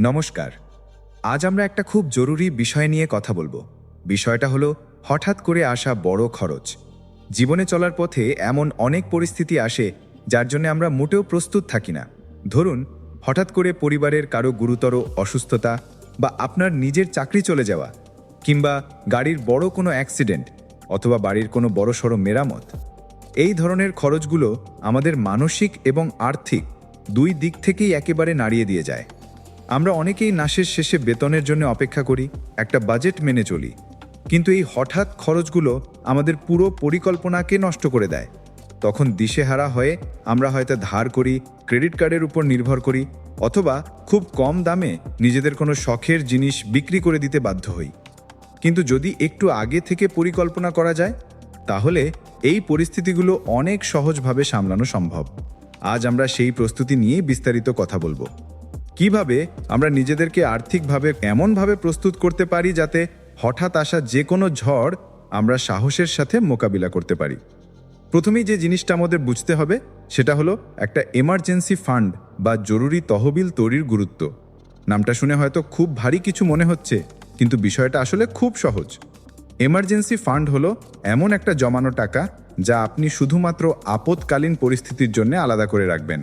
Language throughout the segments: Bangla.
নমস্কার। আজ আমরা একটা খুব জরুরি বিষয় নিয়ে কথা বলব। বিষয়টা হলো, হঠাৎ করে আসা বড় খরচ। জীবনে চলার পথে এমন অনেক পরিস্থিতি আসে, যার জন্য আমরা মোটেও প্রস্তুত থাকি না। ধরুন, হঠাৎ করে পরিবারের কারও গুরুতর অসুস্থতা বা আপনার নিজের চাকরি চলে যাওয়া, কিংবা গাড়ির বড় কোনো অ্যাক্সিডেন্ট অথবা বাড়ির কোনো বড়সড় মেরামত। এই ধরনের খরচগুলো আমাদের মানসিক এবং আর্থিক দুই দিক থেকেই একেবারে নাড়িয়ে দিয়ে যায়। আমরা অনেকেই নাশের শেষে বেতনের জন্য অপেক্ষা করি, একটা বাজেট মেনে চলি। কিন্তু এই হঠাৎ খরচগুলো আমাদের পুরো পরিকল্পনাকে নষ্ট করে দেয়। তখন দিশেহারা হয়ে আমরা হয়তো ধার করি, ক্রেডিট কার্ডের উপর নির্ভর করি, অথবা খুব কম দামে নিজেদের কোনো শখের জিনিস বিক্রি করে দিতে বাধ্য হই। কিন্তু যদি একটু আগে থেকে পরিকল্পনা করা যায়, তাহলে এই পরিস্থিতিগুলো অনেক সহজভাবে সামলানো সম্ভব। আজ আমরা সেই প্রস্তুতি নিয়ে বিস্তারিত কথা বলব। কীভাবে আমরা নিজেদেরকে আর্থিকভাবে এমনভাবে প্রস্তুত করতে পারি যাতে হঠাৎ আসা যে কোনো ঝড় আমরা সাহসের সাথে মোকাবিলা করতে পারি? প্রথমেই যে জিনিসটা আমাদের বুঝতে হবে সেটা হলো একটা এমার্জেন্সি ফান্ড বা জরুরি তহবিল তৈরির গুরুত্ব। নামটা শুনে হয়তো খুব ভারী কিছু মনে হচ্ছে, কিন্তু বিষয়টা আসলে খুব সহজ। এমার্জেন্সি ফান্ড হলো এমন একটা জমানো টাকা যা আপনি শুধুমাত্র আপৎকালীন পরিস্থিতির জন্য আলাদা করে রাখবেন।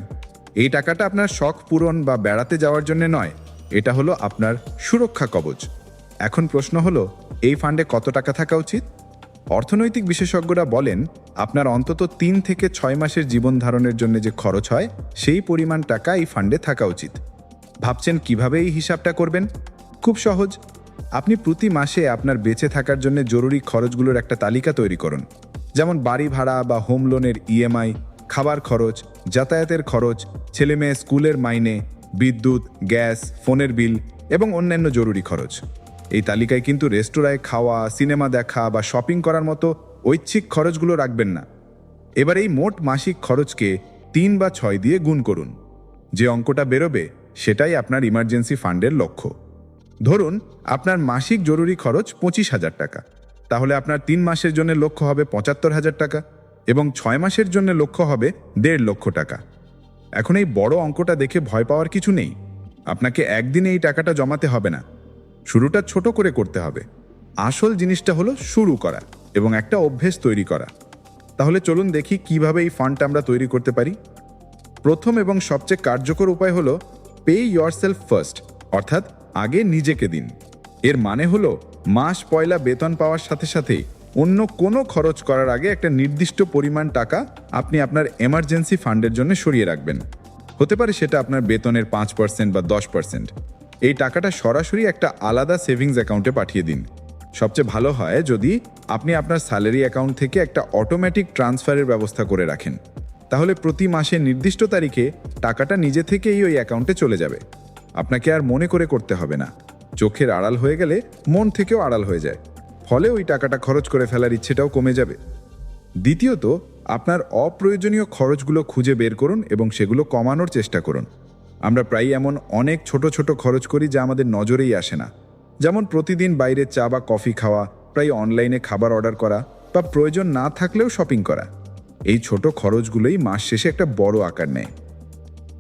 এই টাকাটা আপনার শখ পূরণ বা বেড়াতে যাওয়ার জন্য নয়, এটা হলো আপনার সুরক্ষা কবচ। এখন প্রশ্ন হলো, এই ফান্ডে কত টাকা থাকা উচিত? অর্থনৈতিক বিশেষজ্ঞরা বলেন, আপনার অন্তত তিন থেকে ছয় মাসের জীবন ধারণের জন্য যে খরচ হয়, সেই পরিমাণ টাকা এই ফান্ডে থাকা উচিত। ভাবছেন কীভাবে এই হিসাবটা করবেন? খুব সহজ। আপনি প্রতি মাসে আপনার বেঁচে থাকার জন্য জরুরি খরচগুলোর একটা তালিকা তৈরি করুন। যেমন বাড়ি ভাড়া বা হোম লোনের ইএমআই খাবার খরচ, যাতায়াতের খরচ ছেলে মেয়ে স্কুলের মাইনে, বিদ্যুৎ, গ্যাস, ফোনের বিল এবং অন্যান্য জরুরি খরচ। এই তালিকায় কিন্তু রেস্তোরাঁয় খাওয়া, সিনেমা দেখা বা শপিং করার মতো ঐচ্ছিক খরচগুলো রাখবেন না। এবার এই মোট মাসিক খরচকে তিন বা ছয় দিয়ে গুণ করুন। যে অঙ্কটা বেরোবে, সেটাই আপনার ইমার্জেন্সি ফান্ডের লক্ষ্য। ধরুন, আপনার মাসিক জরুরি খরচ পঁচিশ হাজার টাকা। তাহলে আপনার তিন মাসের জন্য লক্ষ্য হবে পঁচাত্তর হাজার টাকা। এবং ছয় মাসের জন্য লক্ষ্য হবে দেড় লক্ষ টাকা। এখন এই বড় অঙ্কটা দেখে ভয় পাওয়ার কিছু নেই। আপনাকে একদিনে এই টাকাটা জমাতে হবে না। শুরুটা ছোট করে করতে হবে। আসল জিনিসটা হলো শুরু করা এবং একটা অভ্যেস তৈরি করা। তাহলে চলুন দেখি কীভাবে এই ফান্ডটা আমরা তৈরি করতে পারি। প্রথম এবং সবচেয়ে কার্যকর উপায় হলো পে ইয়োর সেলফ ফার্স্ট অর্থাৎ আগে নিজেকে দিন। এর মানে হলো মাস পয়লা বেতন পাওয়ার সাথে সাথেই অন্য কোনো খরচ করার আগে একটা নির্দিষ্ট পরিমাণ টাকা আপনি আপনার এমার্জেন্সি ফান্ডের জন্য সরিয়ে রাখবেন। হতে পারে সেটা আপনার বেতনের পাঁচ পার্সেন্ট বা দশ পার্সেন্ট এই টাকাটা সরাসরি একটা আলাদা সেভিংস অ্যাকাউন্টে পাঠিয়ে দিন। সবচেয়ে ভালো হয় যদি আপনি আপনার স্যালারি অ্যাকাউন্ট থেকে একটা অটোমেটিক ট্রান্সফারের ব্যবস্থা করে রাখেন। তাহলে প্রতি মাসে নির্দিষ্ট তারিখে টাকাটা নিজে থেকেই ওই অ্যাকাউন্টে চলে যাবে। আপনাকে আর মনে করে করতে হবে না। চোখের আড়াল হয়ে গেলে মন থেকেও আড়াল হয়ে যায়। ফলে ওই টাকাটা খরচ করে ফেলার ইচ্ছেটাও কমে যাবে। দ্বিতীয়ত, আপনার অপ্রয়োজনীয় খরচগুলো খুঁজে বের করুন এবং সেগুলো কমানোর চেষ্টা করুন। আমরা প্রায় এমন অনেক ছোট ছোট খরচ করি যা আমাদের নজরেই আসে না। যেমন প্রতিদিন বাইরে চা বা কফি খাওয়া প্রায় অনলাইনে খাবার অর্ডার করা বা প্রয়োজন না থাকলেও শপিং করা। এই ছোট খরচগুলোই মাস শেষে একটা বড় আকার নেয়।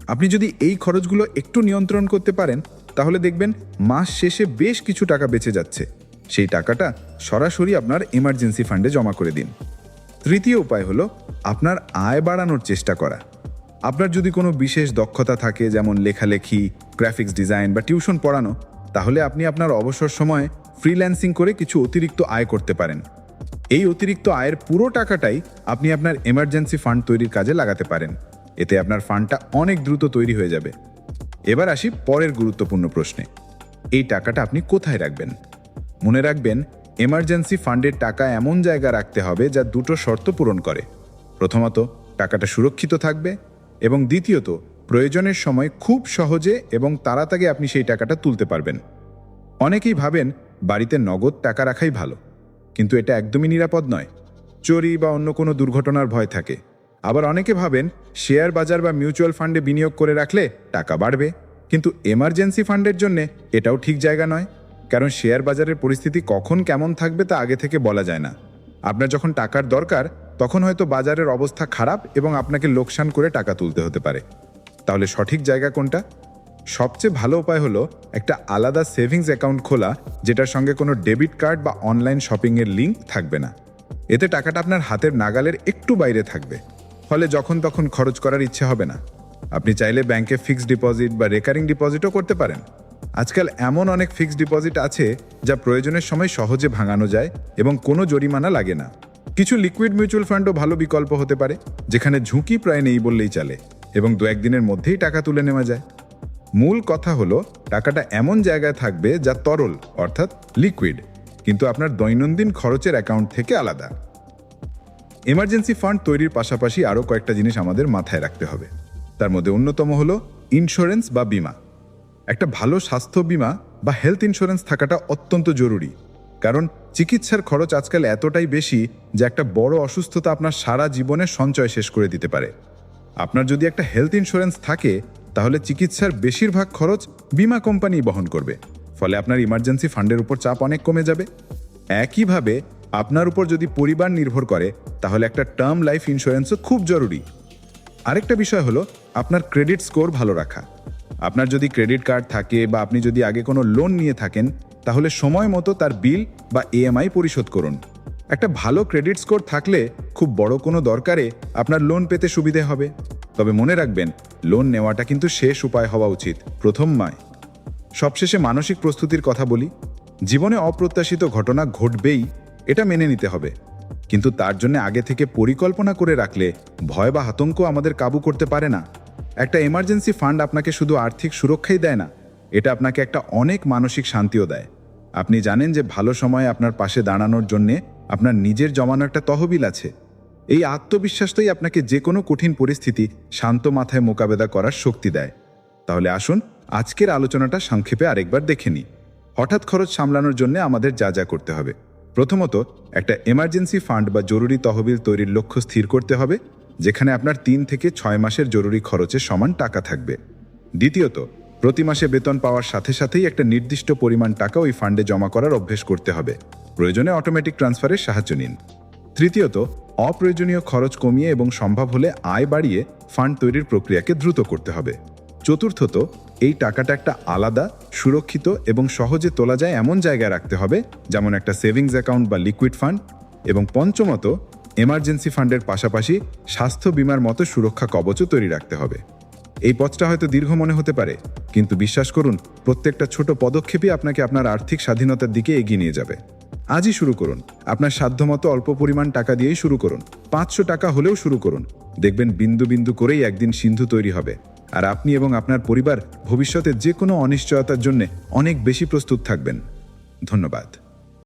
আপনি যদি এই খরচগুলো একটু নিয়ন্ত্রণ করতে পারেন, তাহলে দেখবেন মাস শেষে বেশ কিছু টাকা বেঁচে যাচ্ছে। সেই টাকাটা সরাসরি আপনার এমার্জেন্সি ফান্ডে জমা করে দিন। তৃতীয় উপায় হলো আপনার আয় বাড়ানোর চেষ্টা করা। আপনার যদি কোনো বিশেষ দক্ষতা থাকে, যেমন লেখালেখি গ্রাফিক্স ডিজাইন বা টিউশন পড়ানো, তাহলে আপনি আপনার অবসর সময়ে ফ্রিল্যান্সিং করে কিছু অতিরিক্ত আয় করতে পারেন। এই অতিরিক্ত আয়ের পুরো টাকাটাই আপনি আপনার এমার্জেন্সি ফান্ড তৈরির কাজে লাগাতে পারেন। এতে আপনার ফান্ডটা অনেক দ্রুত তৈরি হয়ে যাবে। এবার আসি পরের গুরুত্বপূর্ণ প্রশ্নে। এই টাকাটা আপনি কোথায় রাখবেন? মনে রাখবেন এমার্জেন্সি ফান্ডের টাকা এমন জায়গা রাখতে হবে যা দুটো শর্ত পূরণ করে। প্রথমত, টাকাটা সুরক্ষিত থাকবে এবং দ্বিতীয়ত, প্রয়োজনের সময় খুব সহজে এবং তাড়াতাড়ি আপনি সেই টাকাটা তুলতে পারবেন। অনেকেই ভাবেন, বাড়িতে নগদ টাকা রাখাই ভালো, কিন্তু এটা একদমই নিরাপদ নয়। চুরি বা অন্য কোনো দুর্ঘটনার ভয় থাকে। আবার অনেকে ভাবেন, শেয়ার বাজার বা মিউচুয়াল ফান্ডে বিনিয়োগ করে রাখলে টাকা বাড়বে, কিন্তু এমার্জেন্সি ফান্ডের জন্য এটাও ঠিক জায়গা নয়। কারণ শেয়ার বাজারের পরিস্থিতি কখন কেমন থাকবে তা আগে থেকে বলা যায় না। আপনার যখন টাকার দরকার, তখন হয়তো বাজারের অবস্থা খারাপ এবং আপনাকে লোকসান করে টাকা তুলতে হতে পারে। তাহলে সঠিক জায়গা কোনটা? সবচেয়ে ভালো উপায় হলো একটা আলাদা সেভিংস অ্যাকাউন্ট খোলা, যেটার সঙ্গে কোনো ডেবিট কার্ড বা অনলাইন শপিংয়ের লিঙ্ক থাকবে না। এতে টাকাটা আপনার হাতের নাগালের একটু বাইরে থাকবে। ফলে যখন তখন খরচ করার ইচ্ছে হবে না। আপনি চাইলে ব্যাংকে ফিক্সড ডিপোজিট বা রেকারিং ডিপোজিটও করতে পারেন। আজকাল এমন অনেক ফিক্সড ডিপোজিট আছে যা প্রয়োজনের সময় সহজে ভাঙানো যায় এবং কোনো জরিমানা লাগে না। কিছু লিকুইড মিউচুয়াল ফান্ডও ভালো বিকল্প হতে পারে, যেখানে ঝুঁকি প্রায় নেই বললেই চলে এবং দু একদিনের মধ্যেই টাকা তুলে নেওয়া যায়। মূল কথা হলো, টাকাটা এমন জায়গায় থাকবে যা তরল, অর্থাৎ লিকুইড, কিন্তু আপনার দৈনন্দিন খরচের অ্যাকাউন্ট থেকে আলাদা। এমার্জেন্সি ফান্ড তৈরির পাশাপাশি আরও কয়েকটা জিনিস আমাদের মাথায় রাখতে হবে। তার মধ্যে অন্যতম হলো ইন্স্যুরেন্স বা বীমা। একটা ভালো স্বাস্থ্য বীমা বা হেলথ ইন্স্যুরেন্স থাকাটা অত্যন্ত জরুরি। কারণ চিকিৎসার খরচ আজকাল এতটাই বেশি যে একটা বড় অসুস্থতা আপনার সারা জীবনের সঞ্চয় শেষ করে দিতে পারে। আপনার যদি একটা হেলথ ইন্স্যুরেন্স থাকে, তাহলে চিকিৎসার বেশিরভাগ খরচ বীমা কোম্পানি বহন করবে। ফলে আপনার ইমার্জেন্সি ফান্ডের উপর চাপ অনেক কমে যাবে। একইভাবে, আপনার উপর যদি পরিবার নির্ভর করে, তাহলে একটা টার্ম লাইফ ইন্স্যুরেন্সও খুব জরুরি। আরেকটা বিষয় হলো, আপনার ক্রেডিট স্কোর ভালো রাখা। আপনার যদি ক্রেডিট কার্ড থাকে বা আপনি যদি আগে কোনো লোন নিয়ে থাকেন, তাহলে সময় মতো তার বিল বা ইএমআই পরিশোধ করুন। একটা ভালো ক্রেডিট স্কোর থাকলে খুব বড় কোনো দরকারে আপনার লোন পেতে সুবিধে হবে। তবে মনে রাখবেন, লোন নেওয়াটা কিন্তু শেষ উপায় হওয়া উচিত, প্রথম নয়। সবশেষে মানসিক প্রস্তুতির কথা বলি। জীবনে অপ্রত্যাশিত ঘটনা ঘটবেই, এটা মেনে নিতে হবে। কিন্তু তার জন্য আগে থেকে পরিকল্পনা করে রাখলে ভয় বা আতঙ্ক আমাদের কাবু করতে পারে না। একটা এমার্জেন্সি ফান্ড আপনাকে শুধু আর্থিক সুরক্ষাই দেয় না, এটা আপনাকে একটা অনেক মানসিক শান্তিও দেয়। আপনি জানেন যে ভালো সময়ে আপনার পাশে দাঁড়ানোর জন্যে আপনার নিজের জমানো একটা তহবিল আছে। এই আত্মবিশ্বাসটাই আপনাকে যে কোনো কঠিন পরিস্থিতি শান্ত মাথায় মোকাবেলা করার শক্তি দেয়। তাহলে আসুন, আজকের আলোচনাটা সংক্ষেপে আরেকবার দেখে নিই। হঠাৎ খরচ সামলানোর জন্য আমাদের যা যা করতে হবে। প্রথমত, একটা এমার্জেন্সি ফান্ড বা জরুরি তহবিল তৈরির লক্ষ্য স্থির করতে হবে। যেখানে আপনার তিন থেকে ছয় মাসের জরুরি খরচের সমান টাকা থাকবে। দ্বিতীয়ত, প্রতি মাসে বেতন পাওয়ার সাথে সাথেই একটা নির্দিষ্ট পরিমাণ টাকা ওই ফান্ডে জমা করার অভ্যেস করতে হবে। প্রয়োজনে অটোমেটিক ট্রান্সফারের সাহায্য নিন। তৃতীয়ত, অপ্রয়োজনীয় খরচ কমিয়ে এবং সম্ভব হলে আয় বাড়িয়ে ফান্ড তৈরির প্রক্রিয়াকে দ্রুত করতে হবে। চতুর্থত, এই টাকাটা একটা আলাদা, সুরক্ষিত এবং সহজে তোলা যায় এমন জায়গায় রাখতে হবে, যেমন একটা সেভিংস অ্যাকাউন্ট বা লিকুইড ফান্ড। এবং পঞ্চমত এমার্জেন্সি ফান্ডের পাশাপাশি স্বাস্থ্য বিমার মতো সুরক্ষা কবচও তৈরি রাখতে হবে। এই পথটা হয়তো দীর্ঘ মনে হতে পারে, কিন্তু বিশ্বাস করুন, প্রত্যেকটা ছোট পদক্ষেপই আপনাকে আপনার আর্থিক স্বাধীনতার দিকে এগিয়ে নিয়ে যাবে। আজই শুরু করুন, আপনার সাধ্যমতো অল্প পরিমাণ টাকা দিয়েই শুরু করুন, পাঁচশো টাকা হলেও শুরু করুন। দেখবেন বিন্দু বিন্দু করেই একদিন সিন্ধু তৈরি হবে, আর আপনি এবং আপনার পরিবার ভবিষ্যতে যে কোনো অনিশ্চয়তার জন্য অনেক বেশি প্রস্তুত থাকবেন। ধন্যবাদ।